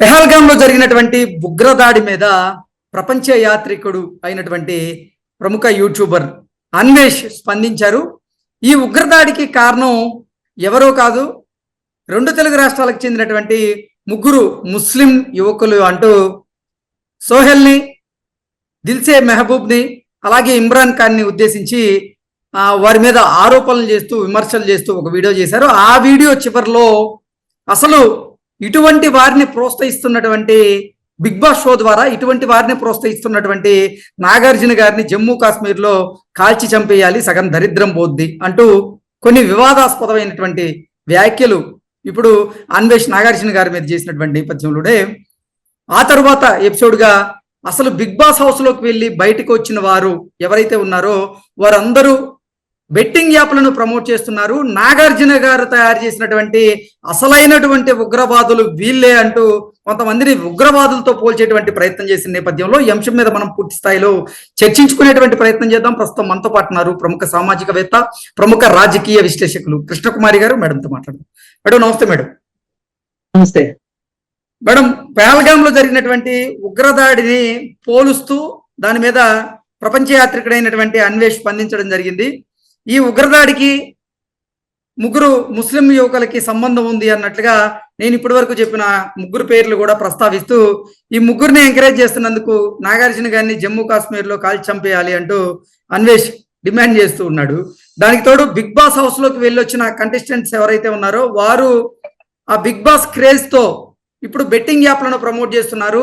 పెహల్గాంలో జరిగినటువంటి ఉగ్రదాడి మీద ప్రపంచ యాత్రికుడు అయినటువంటి ప్రముఖ యూట్యూబర్ అన్వేష్ స్పందించారు. ఈ ఉగ్రదాడికి కారణం ఎవరో కాదు రెండు తెలుగు రాష్ట్రాలకు చెందినటువంటి ముగ్గురు ముస్లిం యువకులు అంటూ సోహెల్ని దిల్సే మెహబూబ్ని అలాగే ఇమ్రాన్ ఖాన్ని ఉద్దేశించి వారి మీద ఆరోపణలు చేస్తూ విమర్శలు చేస్తూ ఒక వీడియో చేశారు. ఆ వీడియో చివరిలో అసలు ఇటువంటి వారిని ప్రోత్సహిస్తున్నటువంటి బిగ్ బాస్ షో ద్వారా ఇటువంటి వారిని ప్రోత్సహిస్తున్నటువంటి నాగార్జున గారిని జమ్మూ కాశ్మీర్లో కాల్చి చంపేయాలి సగం దరిద్రం పోద్ది అంటూ కొన్ని వివాదాస్పదమైనటువంటి వ్యాఖ్యలు ఇప్పుడు అన్వేష్ నాగార్జున గారి మీద చేసినటువంటి నేపథ్యంలోనే ఆ తరువాత ఎపిసోడ్గా అసలు బిగ్ బాస్ హౌస్లోకి వెళ్ళి బయటకు వచ్చిన వారు ఎవరైతే ఉన్నారో వారందరూ బెట్టింగ్ యాప్లను ప్రమోట్ చేస్తున్నారు. నాగార్జున గారు తయారు చేసినటువంటి అసలైనటువంటి ఉగ్రవాదులు వీళ్ళే అంటూ కొంతమందిని ఉగ్రవాదులతో పోల్చేటువంటి ప్రయత్నం చేసిన నేపథ్యంలో ఈ అంశం మీద మనం పూర్తి స్థాయిలో చర్చించుకునేటువంటి ప్రయత్నం చేద్దాం. ప్రస్తుతం మనతో పాటు ఉన్నారు ప్రముఖ సామాజికవేత్త ప్రముఖ రాజకీయ విశ్లేషకులు కృష్ణకుమారి గారు. మేడంతో మాట్లాడదాం. మేడం నమస్తే మేడం. నమస్తే. మేడం పహల్గామ్లో జరిగినటువంటి ఉగ్రదాడిని పోలుస్తూ దాని మీద ప్రపంచ యాత్రికుడైనటువంటి అన్వేష్ స్పందించడం జరిగింది. ఈ ఉగ్రదాడికి ముగ్గురు ముస్లిం యువకులకి సంబంధం ఉంది అన్నట్లుగా నేను ఇప్పటి వరకు చెప్పిన ముగ్గురు పేర్లు కూడా ప్రస్తావిస్తూ ఈ ముగ్గురిని ఎంకరేజ్ చేస్తున్నందుకు నాగార్జున గారిని జమ్మూ కాశ్మీర్లో కాల్చి చంపేయాలి అంటూ అన్వేష్ డిమాండ్ చేస్తూ ఉన్నాడు. దానికి తోడు బిగ్ బాస్ హౌస్లోకి వెళ్ళొచ్చిన కంటెస్టెంట్స్ ఎవరైతే ఉన్నారో వారు ఆ బిగ్ బాస్ క్రేజ్తో ఇప్పుడు బెట్టింగ్ యాప్లను ప్రమోట్ చేస్తున్నారు.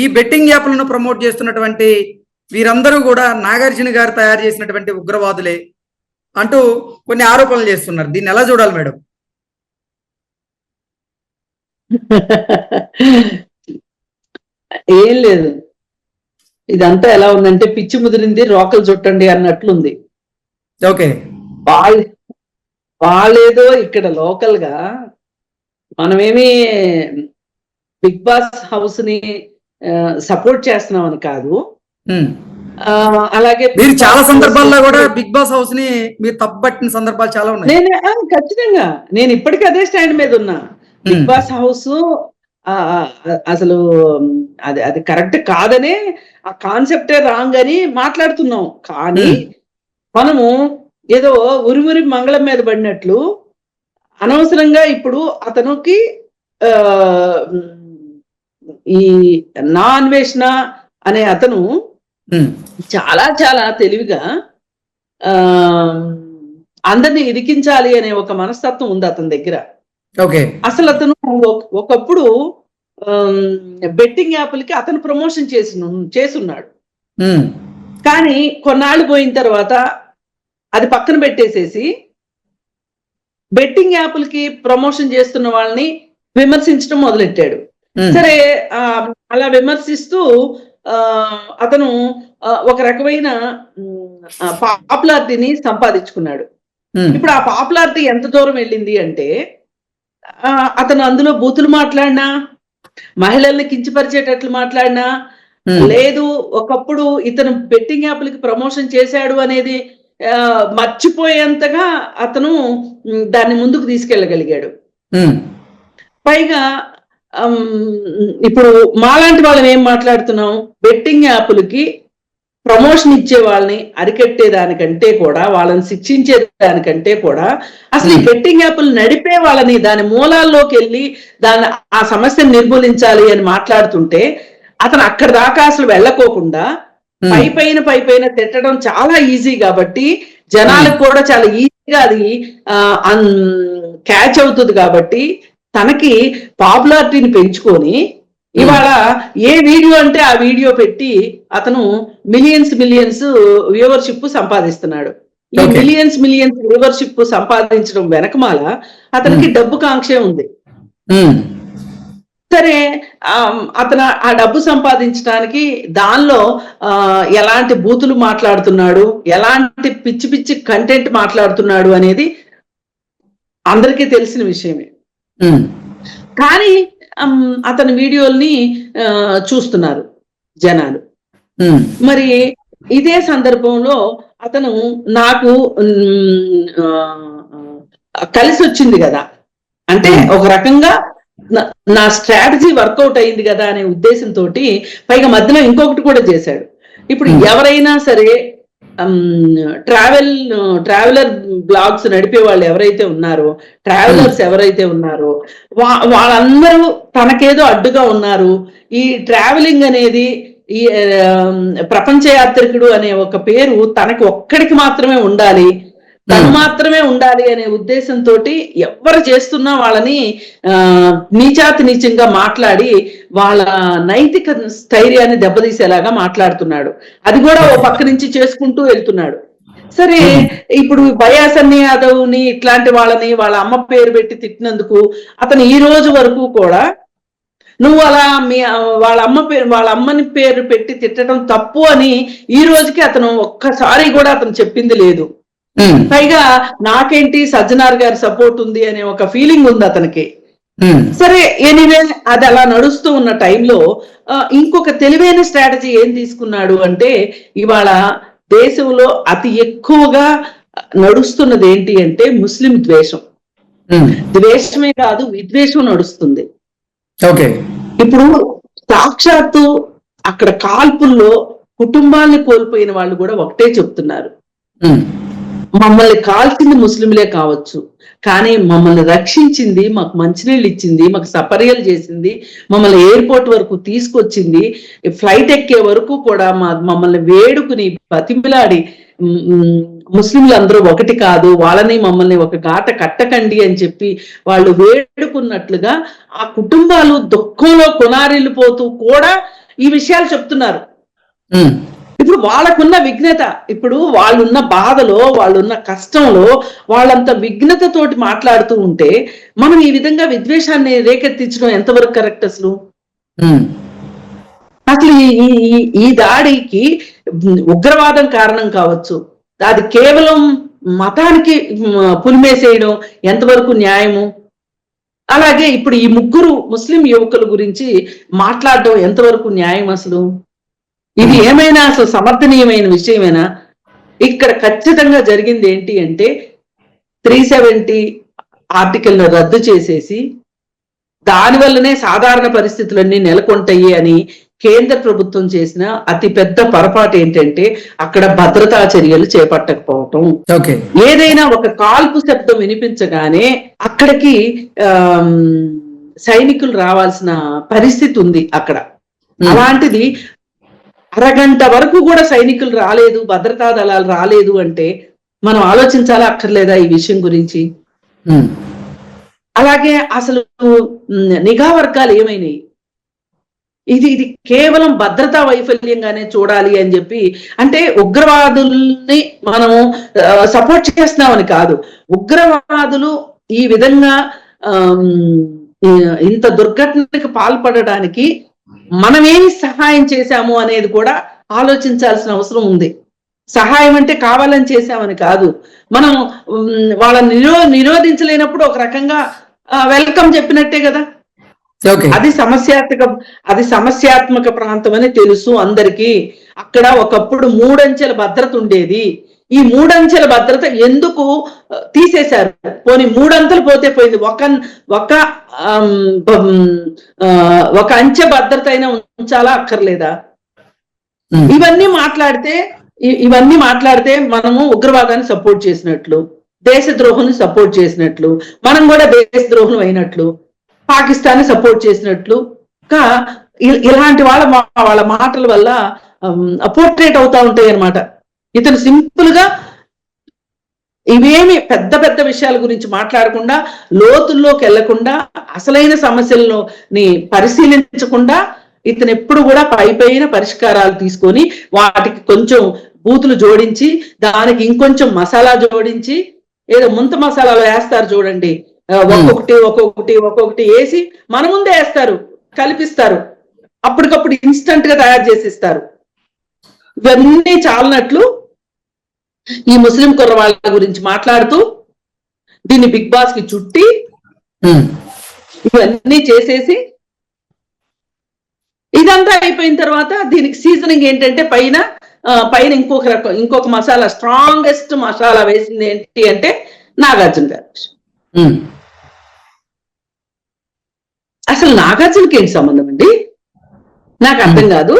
ఈ బెట్టింగ్ యాప్లను ప్రమోట్ చేస్తున్నటువంటి వీరందరూ కూడా నాగార్జున గారు తయారు చేసినటువంటి ఉగ్రవాదులే. అంటూ కొన్ని ఆరోపణలు చేస్తున్నారు. దీన్ని ఎలా చూడాలి మేడం? ఏం లేదు. ఇదంతా ఎలా ఉందంటే పిచ్చి ముదిరింది రోకలు చుట్టండి అన్నట్లుంది. ఓకే. వాళ్ళ వాళ్ళేదో ఇక్కడ లోకల్గా మనమేమి బిగ్ బాస్ హౌస్ని సపోర్ట్ చేస్తున్నామని కాదు. అలాగే మీరు చాలా సందర్భాల్లో కూడా బిగ్ బాస్ హౌస్ని మీరు తప్పబట్టిన సందర్భాలు చాలా ఉన్నాయి నేను ఖచ్చితంగా నేను ఇప్పటికీ అదే స్టాండ్ మీద ఉన్నా బిగ్. బాస్ హౌస్ అసలు అది అది కరెక్ట్ కాదనే ఆ కాన్సెప్టే రాంగ్ అని మాట్లాడుతున్నాం కానీ ఉమ్. మనము ఏదో ఉరి ఉరి మంగళం మీద పడినట్లు అనవసరంగా ఇప్పుడు అతనికి ఈ నా అన్వేషణ అనే అతను ఉమ్. చాలా చాలా తెలివిగా ఆ అందరిని ఇరికించాలి అనే ఒక మనస్తత్వం ఉంది అతని దగ్గర ఓకే అసలు అతను ఒక- ఒకప్పుడు బెట్టింగ్ యాప్లకి అతను ప్రమోషన్ చేసి చేసున్నాడు. కానీ కొన్నాళ్ళు పోయిన తర్వాత అది పక్కన పెట్టేసేసి బెట్టింగ్ యాప్లకి ప్రమోషన్ చేస్తున్న వాళ్ళని విమర్శించడం మొదలెట్టాడు. సరే అలా విమర్శిస్తూ ఆ, అతను ఒక రకమైన పాపులారిటీని సంపాదించుకున్నాడు. ఇప్పుడు ఆ పాపులారిటీ ఎంత దూరం వెళ్ళింది అంటే అతను అందులో బూతులు మాట్లాడినా మహిళల్ని కించపరిచేటట్లు మాట్లాడినా. లేదు ఒకప్పుడు ఇతను బెట్టింగ్ యాప్లకి ప్రమోషన్ చేశాడు అనేది మర్చిపోయేంతగా అతను దాన్ని ముందుకు తీసుకెళ్ళగలిగాడు. పైగా ఇప్పుడు మాలాంటి వాళ్ళని ఏం మాట్లాడుతున్నాం బెట్టింగ్ యాప్లకి ప్రమోషన్ ఇచ్చే వాళ్ళని అరికట్టే దానికంటే కూడా వాళ్ళని శిక్షించే దానికంటే కూడా అసలు ఈ. బెట్టింగ్ యాప్లు నడిపే వాళ్ళని దాని మూలాల్లోకి వెళ్ళి దాని ఆ సమస్యను నిర్మూలించాలి అని మాట్లాడుతుంటే అతను అక్కడ దాకా అసలు వెళ్ళకోకుండా. పై పైన పై పైన తిట్టడం చాలా ఈజీ కాబట్టి జనాలకు కూడా చాలా ఈజీగా అది క్యాచ్ అవుతుంది కాబట్టి తనకి పాపులారిటీని పెంచుకొని ఇవాళ ఏ వీడియో అంటే ఆ వీడియో పెట్టి అతను మిలియన్స్ మిలియన్స్ వ్యూవర్షిప్ సంపాదిస్తున్నాడు ఈ. మిలియన్స్ మిలియన్స్ వ్యూవర్షిప్ సంపాదించడం వెనకమాల అతనికి డబ్బు కాంక్షే ఉంది ఉమ్. సరే అతను ఆ డబ్బు సంపాదించడానికి దానిలో ఆ, ఎలాంటి బూతులు మాట్లాడుతున్నాడు ఎలాంటి పిచ్చి పిచ్చి కంటెంట్ మాట్లాడుతున్నాడు అనేది అందరికీ తెలిసిన విషయమే ఉమ్. కానీ అతని వీడియోల్ని చూస్తున్నారు జనాలు. మరి ఇదే సందర్భంలో అతను నాకు కలిసి వచ్చింది కదా అంటే. ఒక రకంగా నా- స్ట్రాటజీ వర్కౌట్ అయింది కదా అనే ఉద్దేశంతో పైగా మధ్యలో ఇంకొకటి కూడా చేశాడు ఇప్పుడు. ఎవరైనా సరే ట్రావెల్ ట్రావెలర్ బ్లాగ్స్ నడిపే వాళ్ళు ఎవరైతే ఉన్నారో ట్రావెలర్స్ ఎవరైతే ఉన్నారో వా- వాళ్ళందరూ తనకేదో అడ్డుగా ఉన్నారు. ఈ ట్రావెలింగ్ అనేది ఈ ప్రపంచ యాత్రికుడు అనే ఒక పేరు తనకి ఒక్కడికి మాత్రమే ఉండాలి. తను మాత్రమే ఉండాలి అనే ఉద్దేశంతో ఎవరు చేస్తున్నా వాళ్ళని ఆ నీచాతి నీచంగా మాట్లాడి వాళ్ళ నైతిక స్థైర్యాన్ని దెబ్బతీసేలాగా మాట్లాడుతున్నాడు. అది కూడా ఓ పక్క నుంచి చేసుకుంటూ వెళ్తున్నాడు. సరే ఇప్పుడు బయాసన్ని యాదవ్ని ఇట్లాంటి వాళ్ళని వాళ్ళ అమ్మ పేరు పెట్టి తిట్టినందుకు అతను ఈ రోజు వరకు కూడా నువ్వు అలా మీ వాళ్ళ అమ్మ పేరు వాళ్ళ అమ్మని పేరు పెట్టి తిట్టడం తప్పు అని ఈ రోజుకి అతను ఒక్కసారి కూడా అతను చెప్పింది లేదు. పైగా నాకేంటి సజ్జనార్ గారి సపోర్ట్ ఉంది అనే ఒక ఫీలింగ్ ఉంది అతనికి. ఉమ్, సరే ఎనీవే అది అలా నడుస్తూ ఉన్న టైంలో ఇంకొక తెలివైన స్ట్రాటజీ ఏం తీసుకున్నాడు అంటే ఇవాళ దేశంలో అతి ఎక్కువగా నడుస్తున్నది ఏంటి అంటే ముస్లిం ద్వేషం. ఉమ్, ద్వేషమే కాదు విద్వేషం నడుస్తుంది. ఓకే ఇప్పుడు సాక్షాత్తు అక్కడ కాల్పుల్లో కుటుంబాన్ని కోల్పోయిన వాళ్ళు కూడా ఒకటే చెప్తున్నారు. మమ్మల్ని కాల్చింది ముస్లింలే కావచ్చు. కానీ మమ్మల్ని రక్షించింది మాకు మంచినీళ్ళు ఇచ్చింది మాకు సపర్యలు చేసింది మమ్మల్ని ఎయిర్పోర్ట్ వరకు తీసుకొచ్చింది ఫ్లైట్ ఎక్కే వరకు కూడా మా మమ్మల్ని వేడుకుని బతిమిలాడి ముస్లింలు అందరూ ఒకటి కాదు వాళ్ళని మమ్మల్ని ఒక గాట కట్టకండి అని చెప్పి వాళ్ళు వేడుకున్నట్లుగా ఆ కుటుంబాలు దుఃఖంలో కొనారిల్లిపోతూ కూడా ఈ విషయాలు చెప్తున్నారు. ఇప్పుడు వాళ్ళకున్న విఘ్నత ఇప్పుడు వాళ్ళున్న బాధలో వాళ్ళున్న కష్టంలో వాళ్ళంత విఘ్నతతోటి మాట్లాడుతూ ఉంటే మనం ఈ విధంగా విద్వేషాన్ని రేకెత్తించడం ఎంతవరకు కరెక్ట్ అసలు? అసలు ఈ ఈ- దాడికి ఉగ్రవాదం కారణం కావచ్చు. అది కేవలం మతానికి పులిమేసేయడం ఎంతవరకు న్యాయము? అలాగే ఇప్పుడు ఈ ముగ్గురు ముస్లిం యువకుల గురించి మాట్లాడడం ఎంతవరకు న్యాయం అసలు? ఇది ఏమైనా అసలు సమర్థనీయమైన విషయమేనా? ఇక్కడ ఖచ్చితంగా జరిగింది ఏంటి అంటే త్రీ సెవెంటీ ఆర్టికల్ రద్దు చేసేసి దానివల్లనే సాధారణ పరిస్థితులన్నీ నెలకొంటాయి అని కేంద్ర ప్రభుత్వం చేసిన అతి పెద్ద పొరపాటు ఏంటంటే అక్కడ భద్రతా చర్యలు చేపట్టకపోవటం. ఓకే. ఏదైనా ఒక కాల్పు శబ్దం వినిపించగానే అక్కడికి సైనికులు రావాల్సిన పరిస్థితి ఉంది అక్కడ. అలాంటిది అరగంట వరకు కూడా సైనికులు రాలేదు భద్రతా దళాలు రాలేదు అంటే మనం ఆలోచించాలా అక్కర్లేదా ఈ విషయం గురించి? అలాగే అసలు నిఘా వర్గాలు ఏమైనాయి? ఇది ఇది కేవలం భద్రతా వైఫల్యంగానే చూడాలి అని చెప్పి అంటే ఉగ్రవాదుల్ని మనము సపోర్ట్ చేస్తున్నామని కాదు. ఉగ్రవాదులు ఈ విధంగా ఇంత దుర్ఘటనకి పాల్పడడానికి మనమేమి సహాయం చేశాము అనేది కూడా ఆలోచించాల్సిన అవసరం ఉంది. సహాయం అంటే కావాలని చేశామని కాదు. మనం వాళ్ళని నిరో నిరోధించలేనప్పుడు ఒక రకంగా వెల్కమ్ చెప్పినట్టే కదా. అది సమస్యాత్మక అది సమస్యాత్మక ప్రాంతం అని తెలుసు అందరికీ. అక్కడ ఒకప్పుడు మూడంచెల భద్రత ఉండేది. ఈ మూడంచెల భద్రత ఎందుకు తీసేశారు? పోనీ మూడంతలు పోతే పోయింది. ఒక ఒక ఒక అంచె భద్రత అయినా ఉంచాలా అక్కర్లేదా? ఇవన్నీ మాట్లాడితే ఇవన్నీ మాట్లాడితే మనము ఉగ్రవాదాన్ని సపోర్ట్ చేసినట్లు దేశద్రోహుని సపోర్ట్ చేసినట్లు మనం కూడా దేశద్రోహులు అయినట్లు పాకిస్తాన్ సపోర్ట్ చేసినట్లు కా ఇలాంటి వాళ్ళ వాళ్ళ మాటల వల్ల పోర్ట్రేట్ అవుతా ఉంటాయి అన్నమాట ఇతను సింపుల్గా ఇవేమి పెద్ద పెద్ద విషయాల గురించి మాట్లాడకుండా లోతుల్లోకి వెళ్ళకుండా అసలైన సమస్యలను ని పరిశీలించకుండా ఇతను ఎప్పుడు కూడా పై పైన పరిష్కారాలు తీసుకొని వాటికి కొంచెం బూతులు జోడించి దానికి ఇంకొంచెం మసాలా జోడించి ఏదో ముంత మసాలాలు వేస్తారు చూడండి. ఒక్కొక్కటి ఒక్కొక్కటి ఒక్కొక్కటి వేసి మన ముందే వేస్తారు కలిపిస్తారు. అప్పటికప్పుడు ఇన్స్టంట్గా తయారు చేసిస్తారు ఇవన్నీ చాలనట్లు ఈ ముస్లిం కుర్రవాళ్ళ గురించి మాట్లాడుతూ దీన్ని బిగ్ బాస్కి చుట్టి ఇవన్నీ చేసేసి ఇదంతా అయిపోయిన తర్వాత దీనికి సీజనింగ్ ఏంటంటే పైన పైన ఇంకొక రకం ఇంకొక మసాలా స్ట్రాంగెస్ట్ మసాలా వేసింది ఏంటి అంటే నాగార్జున గారు. అసలు నాగార్జునకి ఏంటి సంబంధం అండి? నాకు అర్థం కాదు.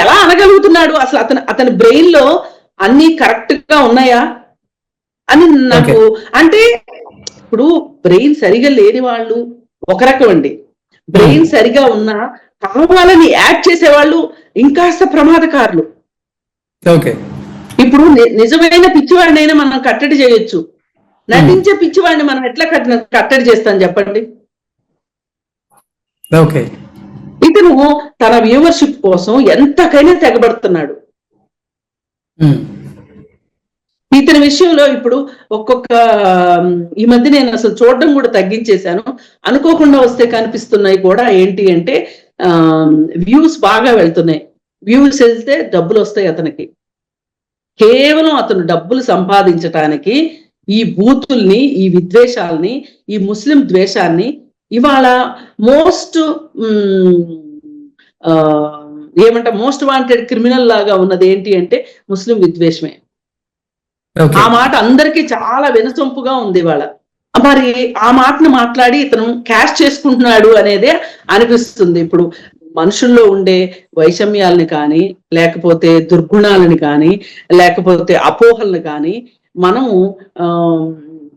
ఎలా అనగలుగుతున్నాడు? అసలు అతను అతని బ్రెయిన్లో అన్ని కరెక్ట్గా ఉన్నాయా? అని నాకు అంటే ఇప్పుడు బ్రెయిన్ సరిగా లేని వాళ్ళు ఒక రకం అండి. బ్రెయిన్ సరిగా ఉన్నా కావాలని యాడ్ చేసే వాళ్ళు ఇంకాస్త ప్రమాదకారులు. ఓకే. ఇప్పుడు నిజమైన పిచ్చివాడినైనా మనం కట్టడి చేయొచ్చు. నటించే పిచ్చివాడిని మనం ఎట్లా కట్ట కట్టడి చేస్తాం చెప్పండి? ఓకే. ఇతను తన వ్యూవర్షిప్ కోసం ఎంతకైనా తెగబడుతున్నాడు. ఇతని విషయంలో ఇప్పుడు ఒక్కొక్క ఈ మధ్య నేను అసలు చూడడం కూడా తగ్గించేశాను. అనుకోకుండా వస్తే కనిపిస్తున్నాయి కూడా ఏంటి అంటే వ్యూస్ బాగా వెళ్తున్నాయి. వ్యూస్ వెళ్తే డబ్బులు వస్తాయి అతనికి. కేవలం అతను డబ్బులు సంపాదించటానికి ఈ బూతుల్ని ఈ విద్వేషాల్ని ఈ ముస్లిం ద్వేషాన్ని ఇవాళ మోస్ట్ ఏమంటే మోస్ట్ వాంటెడ్ క్రిమినల్ లాగా ఉన్నది ఏంటి అంటే ముస్లిం విద్వేషమే. ఆ మాట అందరికీ చాలా వినసొంపుగా ఉంది ఇవాళ. మరి ఆ మాటను మాట్లాడి ఇతను క్యాష్ చేసుకుంటున్నాడు అనేదే అనిపిస్తుంది. ఇప్పుడు మనుషుల్లో ఉండే వైషమ్యాలని కానీ లేకపోతే దుర్గుణాలని కానీ లేకపోతే అపోహలను కానీ మనము ఆ,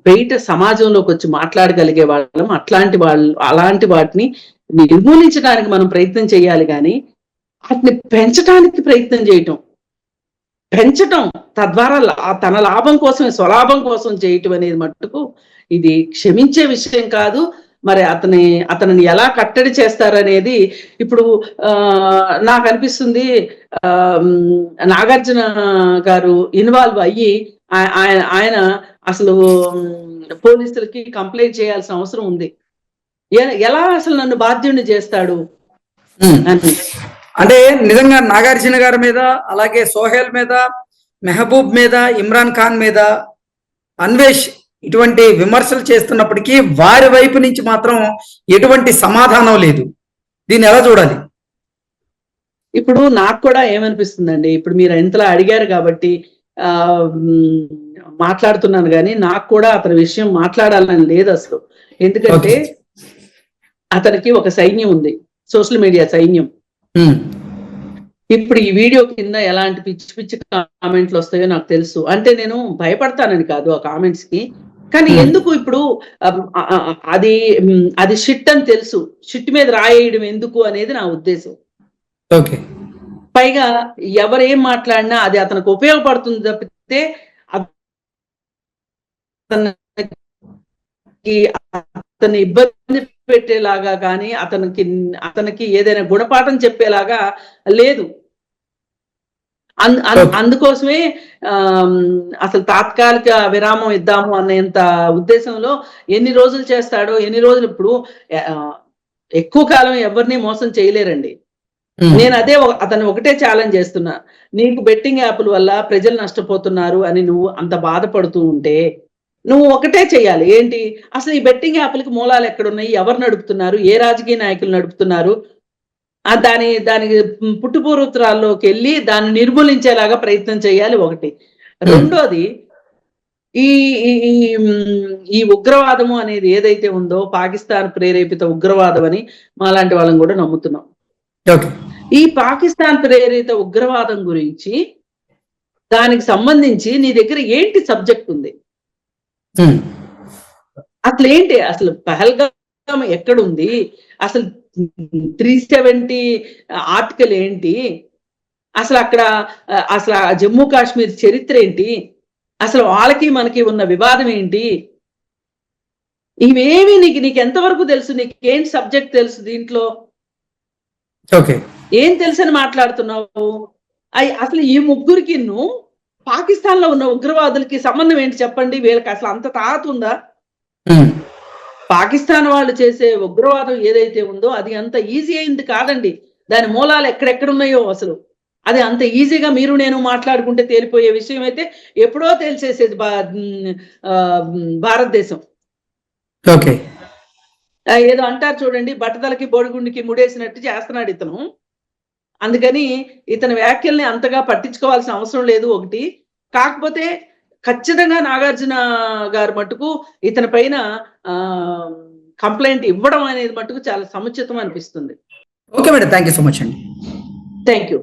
బయట సమాజంలోకి వచ్చి మాట్లాడగలిగే వాళ్ళం. అట్లాంటి వాళ్ళు అలాంటి వాటిని నిర్మూలించడానికి మనం ప్రయత్నం చేయాలి కానీ వాటిని పెంచడానికి ప్రయత్నం చేయటం. పెంచటం తద్వారా లా- తన లాభం కోసం స్వలాభం కోసం చేయటం అనేది మట్టుకు ఇది క్షమించే విషయం కాదు. మరి అతని అతనిని ఎలా కట్టడి చేస్తారనేది ఇప్పుడు ఆ నాకు అనిపిస్తుంది నాగార్జున గారు ఇన్వాల్వ్ అయ్యి ఆయన ఆయన అసలు పోలీసులకి కంప్లైంట్ చేయాల్సిన అవసరం ఉంది. ఎలా అసలు నన్ను బాధ్యుడిని చేస్తాడు? అంటే నిజంగా నాగార్జున గారి మీద అలాగే సోహెల్ మీద మెహబూబ్ మీద ఇమ్రాన్ ఖాన్ మీద అన్వేష్ ఇటువంటి విమర్శలు చేస్తున్నప్పటికీ వారి వైపు నుంచి మాత్రం ఎటువంటి సమాధానం లేదు. దీన్ని ఎలా చూడాలి? ఇప్పుడు నాకు కూడా ఏమనిపిస్తుందండి? ఇప్పుడు మీరు ఎంతలా అడిగారు కాబట్టి మాట్లాడుతున్నాను కానీ నాకు కూడా అతని విషయం మాట్లాడాలని లేదు అసలు. ఎందుకంటే. అతనికి ఒక సైన్యం ఉంది సోషల్ మీడియా సైన్యం. ఇప్పుడు ఈ వీడియో కింద ఎలాంటి పిచ్చి పిచ్చి కామెంట్లు వస్తాయో నాకు తెలుసు. అంటే నేను భయపడతానని కాదు ఆ కామెంట్స్కి కానీ. ఎందుకు ఇప్పుడు అది అది షిట్ అని తెలుసు. షిట్ మీద రాయేయడం ఎందుకు అనేది నా ఉద్దేశం. ఓకే. పైగా ఎవరు మాట్లాడినా అది అతనికి ఉపయోగపడుతుంది తప్పితే అతనికి అతన్ని ఇబ్బంది పెట్టేలాగా కానీ అతనికి అతనికి ఏదైనా గుణపాఠం చెప్పేలాగా లేదు. అందుకోసమే అసలు తాత్కాలిక విరామం ఇద్దాము అనేంత ఉద్దేశంలో ఎన్ని రోజులు చేస్తాడో ఎన్ని రోజులు ఇప్పుడు ఎక్కువ కాలం ఎవరిని మోసం చేయలేరండి. నేను అదే అతను ఒకటే ఛాలెంజ్ చేస్తున్నా. నీకు బెట్టింగ్ యాప్ల వల్ల ప్రజలు నష్టపోతున్నారు అని నువ్వు అంత బాధపడుతూ ఉంటే నువ్వు ఒకటే చేయాలి ఏంటి? అసలు ఈ బెట్టింగ్ యాప్లకి మూలాలు ఎక్కడున్నాయి? ఎవరు నడుపుతున్నారు? ఏ రాజకీయ నాయకులు నడుపుతున్నారు? ఆ దాని దాని పుట్టుపూర్వత్రాల్లోకి వెళ్ళి దాన్ని నిర్మూలించేలాగా ప్రయత్నం చేయాలి ఒకటి. రెండోది ఈ ఈ- మ్, ఉగ్రవాదము అనేది ఏదైతే ఉందో పాకిస్తాన్ ప్రేరేపిత ఉగ్రవాదం అని మాలాంటి వాళ్ళని కూడా నమ్ముతున్నాం. ఈ పాకిస్తాన్ ప్రేరిత ఉగ్రవాదం గురించి దానికి సంబంధించి నీ దగ్గర ఏంటి సబ్జెక్ట్ ఉంది? అసలు ఏంటి? అసలు పహల్గామ్ ఎక్కడుంది? అసలు త్రీ సెవెంటీ ఆర్టికల్ ఏంటి? అసలు అక్కడ అసలు జమ్మూ కాశ్మీర్ చరిత్ర ఏంటి? అసలు వాళ్ళకి మనకి ఉన్న వివాదం ఏంటి? ఇవేమి నీకు నీకు ఎంతవరకు తెలుసు? నీకు సబ్జెక్ట్ తెలుసు దీంట్లో? ఓకే. ఏం తెలుసని మాట్లాడుతున్నావు? అసలు ఈ ముగ్గురికి నువ్వు పాకిస్తాన్లో ఉన్న ఉగ్రవాదులకి సంబంధం ఏంటి చెప్పండి? వీళ్ళకి అసలు అంత తాత ఉందా? పాకిస్తాన్ వాళ్ళు చేసే ఉగ్రవాదం ఏదైతే ఉందో అది అంత ఈజీ అయింది కాదండి. దాని మూలాలు ఎక్కడెక్కడ ఉన్నాయో అసలు. అది అంత ఈజీగా మీరు నేను మాట్లాడుకుంటే తేలిపోయే విషయం అయితే ఎప్పుడో తేల్చేసేది భారతదేశం. ఓకే. ఏదో అంటారు చూడండి బట్టతలకి బొడిగుండికి ముడేసినట్టు చేస్తున్నాడు ఇతను. అందుకని ఇతని వ్యాఖ్యల్ని అంతగా పట్టించుకోవాల్సిన అవసరం లేదు ఒకటి. కాకపోతే ఖచ్చితంగా నాగార్జున గారు మటుకు ఇతని పైన కంప్లైంట్ ఇవ్వడం అనేది మటుకు చాలా సముచితం అనిపిస్తుంది. Okay madam thank you so much అండి. Thank you